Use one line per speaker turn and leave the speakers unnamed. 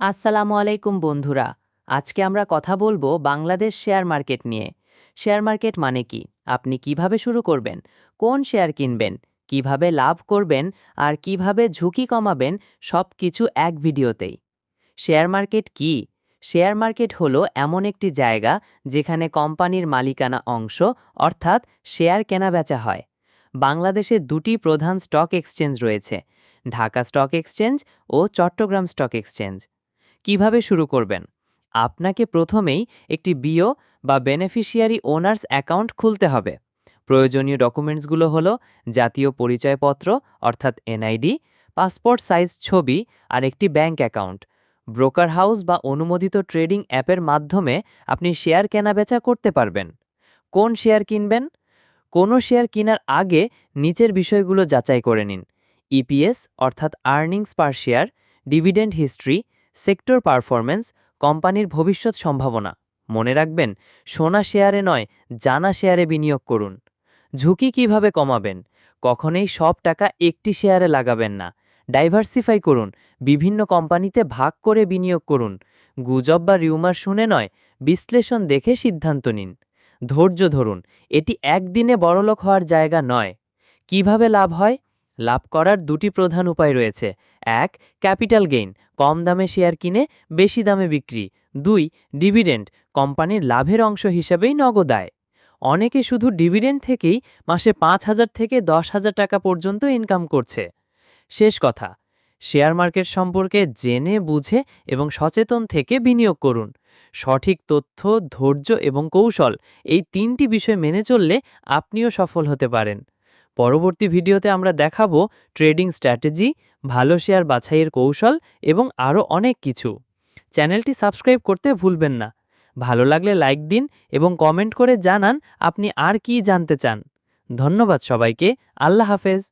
আসসালামু আলাইকুম বন্ধুরা, আজকে আমরা কথা বলব বাংলাদেশ শেয়ার মার্কেট নিয়ে। শেয়ার মার্কেট মানে কি? আপনি কীভাবে শুরু করবেন? কোন শেয়ার কিনবেন? কীভাবে লাভ করবেন? আর কীভাবে ঝুঁকি কমাবেন? সব কিছু এক ভিডিওতেই। শেয়ার মার্কেট কি? শেয়ার মার্কেট হলো এমন একটি জায়গা যেখানে কোম্পানির মালিকানা অংশ, অর্থাৎ শেয়ার কেনাবেচা হয়। বাংলাদেশে দুটি প্রধান স্টক এক্সচেঞ্জ রয়েছে, ঢাকা স্টক এক্সচেঞ্জ ও চট্টগ্রাম স্টক এক্সচেঞ্জ। কীভাবে শুরু করবেন? আপনাকে প্রথমেই একটি বিও বা বেনিফিশিয়ারি ওনার্স অ্যাকাউন্ট খুলতে হবে। প্রয়োজনীয় ডকুমেন্টসগুলো হলো জাতীয় পরিচয়পত্র, অর্থাৎ এনআইডি, পাসপোর্ট সাইজ ছবি আর একটি ব্যাংক অ্যাকাউন্ট। ব্রোকার হাউস বা অনুমোদিত ট্রেডিং অ্যাপের মাধ্যমে আপনি শেয়ার কেনাবেচা করতে পারবেন। কোন শেয়ার কিনবেন? কোনো শেয়ার কেনার আগে নিচের বিষয়গুলো যাচাই করে নিন। ইপিএস, অর্থাৎ earnings per share, dividend history sector performance, কোম্পানির ভবিষ্যৎ সম্ভাবনা। মনে রাখবেন, সোনা শেয়ারে নয়, জানা শেয়ারে বিনিয়োগ করুন। ঝুঁকি কীভাবে কমাবেন? কখনোই সব টাকা একটি শেয়ারে লাগাবেন না। ডাইভার্সিফাই করুন, বিভিন্ন কোম্পানিতে ভাগ করে বিনিয়োগ করুন। গুজব বা রিউমার শুনে নয়, বিশ্লেষণ দেখে সিদ্ধান্ত নিন। ধৈর্য ধরুন, এটি একদিনে বড়লোক হওয়ার জায়গা নয়। কীভাবে লাভ হয়? লাভ করার দুটি প্রধান উপায় রয়েছে। এক, ক্যাপিটাল গেইন, কম দামে শেয়ার কিনে, বেশি দামে বিক্রি। দুই, ডিভিডেন্ড কোম্পানির লাভের অংশ হিসেবেই নগদ আয়। অনেকে শুধু ডিভিডেন্ড থেকেই মাসে পাঁচ হাজার থেকে দশ হাজার টাকা পর্যন্ত ইনকাম করছে। শেষ কথা, শেয়ার মার্কেট সম্পর্কে জেনে, বুঝে এবং সচেতন থেকে বিনিয়োগ করুন। সঠিক তথ্য, ধৈর্য এবং কৌশল এই তিনটি বিষয় মেনে চললে আপনিও সফল হতে পারেন। পরবর্তী ভিডিওতে আমরা দেখাবো ট্রেডিং স্ট্র্যাটেজি, ভালো শেয়ার বাছাইয়ের কৌশল এবং আরও অনেক কিছু। চ্যানেলটি সাবস্ক্রাইব করতে ভুলবেন না। ভালো লাগলে লাইক দিন এবং কমেন্ট করে জানান আপনি আর কি জানতে চান। ধন্যবাদ সবাইকে। আল্লাহ হাফেজ।